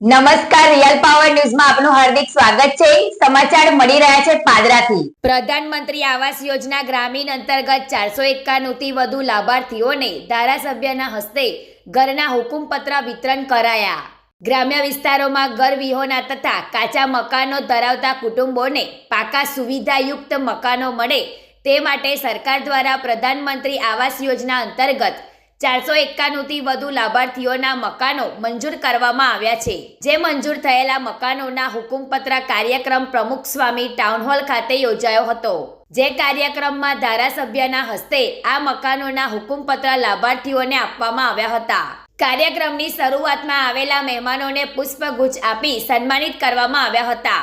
નમસ્કાર real power ન્યૂઝમાં આપનું હાર્દિક સ્વાગત છે. સમાચાર મળી રહ્યા છે પાદરાથી. પ્રધાનમંત્રી આવાસ યોજના ગ્રામીણ અંતર્ગત ચારસો એકાનુથી વધુ લાભાર્થીઓને ધારાસભ્યના હસ્તે ઘરના હુકુમપત્ર વિતરણ કરાયા. ગ્રામ્ય વિસ્તારોમાં ઘર વિહોણા તથા કાચા મકાનો ધરાવતા કુટુંબોને પાકા સુવિધાયુક્ત મકાનો મળે તે માટે સરકાર દ્વારા પ્રધાનમંત્રી આવાસ યોજના અંતર્ગત ચારસો એકાણુંથી વધુ લાભાર્થીઓના મકાનો મંજૂર કરવામાં આવ્યા છે. જે મંજૂર થયેલા મકાનોના હુકુમપત્ર કાર્યક્રમ પ્રમુખ સ્વામી ટાઉન હોલ ખાતે યોજાયો હતો. જે કાર્યક્રમમાં ધારાસભ્યના હસ્તે આ મકાનોના હુકુમપત્ર લાભાર્થીઓને આપવામાં આવ્યા હતા. કાર્યક્રમની શરૂઆતમાં આવેલા મહેમાનોને પુષ્પગુચ્છ આપી સન્માનિત કરવામાં આવ્યા હતા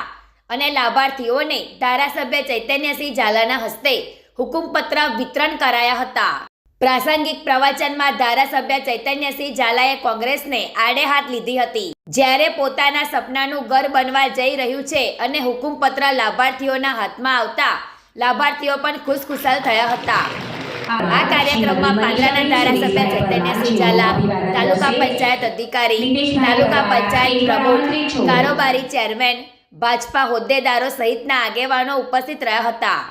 અને લાભાર્થીઓને ધારાસભ્ય ચૈતન્યસિંહ ઝાલાના હસ્તે હુકુમપત્ર વિતરણ કરાયા હતા. પ્રાસંગિક પ્રવચનમાં ધારાસભ્ય ચૈતન્યસિંહ ઝાલાએ કોંગ્રેસને આડે હાથ લીધી હતી. જ્યારે પોતાના સપનાનું ઘર બનવા જઈ રહ્યું છે અને હુકુમપત્ર લાભાર્થીઓના હાથમાં આવતા, લાભાર્થીઓ પણ ખુશખુશાલ થયા હતા. આ કાર્યક્રમમાં પાદરાના ધારાસભ્ય ચૈતન્યસિંહ ઝાલા, તાલુકા પંચાયત અધિકારી, તાલુકા પંચાયત પ્રમુખ, કારોબારી ચેરમેન, ભાજપા હોદ્દેદારો સહિતના આગેવાનો ઉપસ્થિત રહ્યા હતા.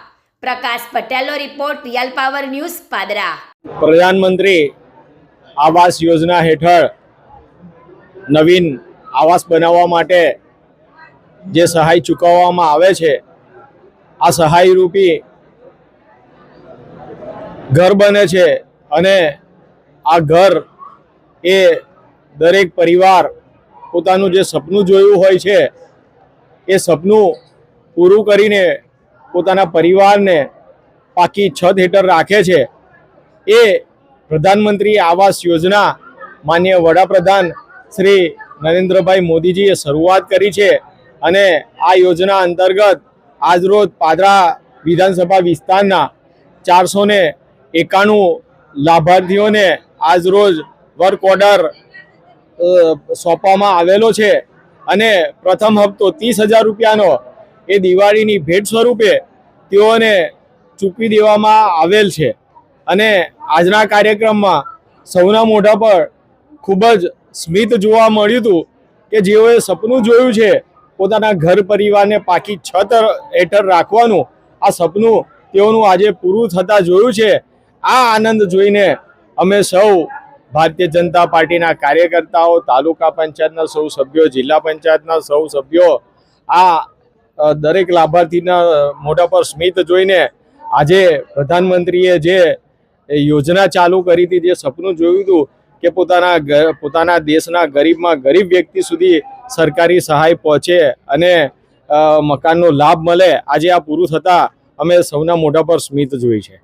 પ્રકાશ પટેલનો report real power news Padra. પ્રધાનમંત્રી આવાસ યોજના હેઠળ નવીન આવાસ બનાવવા માટે જે સહાય ચૂકવવામાં આવે છે, આ સહાય રૂપી ઘર બને છે અને આ ઘર એ દરેક પરિવાર પોતાનું જે સપનું જોયું હોય છે, એ સપનું પૂરું કરીને પોતાના પરિવારને પાકી છત હેઠળ રાખે છે. એ પ્રધાનમંત્રી આવાસ યોજના માન્ય વડાપ્રધાન શ્રી નરેન્દ્રભાઈ મોદીજીએ શરૂઆત કરી છે અને આ યોજના અંતર્ગત આજરોજ પાદરા વિધાનસભા વિસ્તારના ચારસો ને એકાણું લાભાર્થીઓને આજરોજ વર્ક ઓર્ડર સોંપવામાં આવેલો છે. અને પ્રથમ હપ્તો ત્રીસ હજાર રૂપિયાનો. એ દિવાળીની ભેટ સ્વરૂપે તેઓને ચૂકવી દેવામાં આવેલ છે. અને આજના કાર્યક્રમમાં સૌના મોઢા પર ખૂબ જ સ્મિત જોવા મળ્યું હતું કે જેઓએ સપનું જોયું છે, પોતાના ઘર પરિવારને પાકી છત હેઠળ રાખવાનું, આ સપનું તેઓનું આજે પૂરું થતાં જોયું છે. આ આનંદ જોઈને અમે સૌ ભારતીય જનતા પાર્ટીના કાર્યકર્તાઓ, તાલુકા પંચાયતના સૌ સભ્યો, જિલ્લા પંચાયતના સૌ સભ્યો આ દરેક લાભાર્થીના મોઢા પર સ્મિત જોઈને આજે પ્રધાનમંત્રીએ જે યોજના ચાલુ કરી હતી, જે સપનું જોયું હતું કે પોતાના પોતાના દેશના ગરીબમાં ગરીબ વ્યક્તિ સુધી સરકારી સહાય પહોંચે અને મકાનનો લાભ મળે, આજે આ પૂરું થતાં અમે સૌના મોઢા પર સ્મિત જોઈ છે.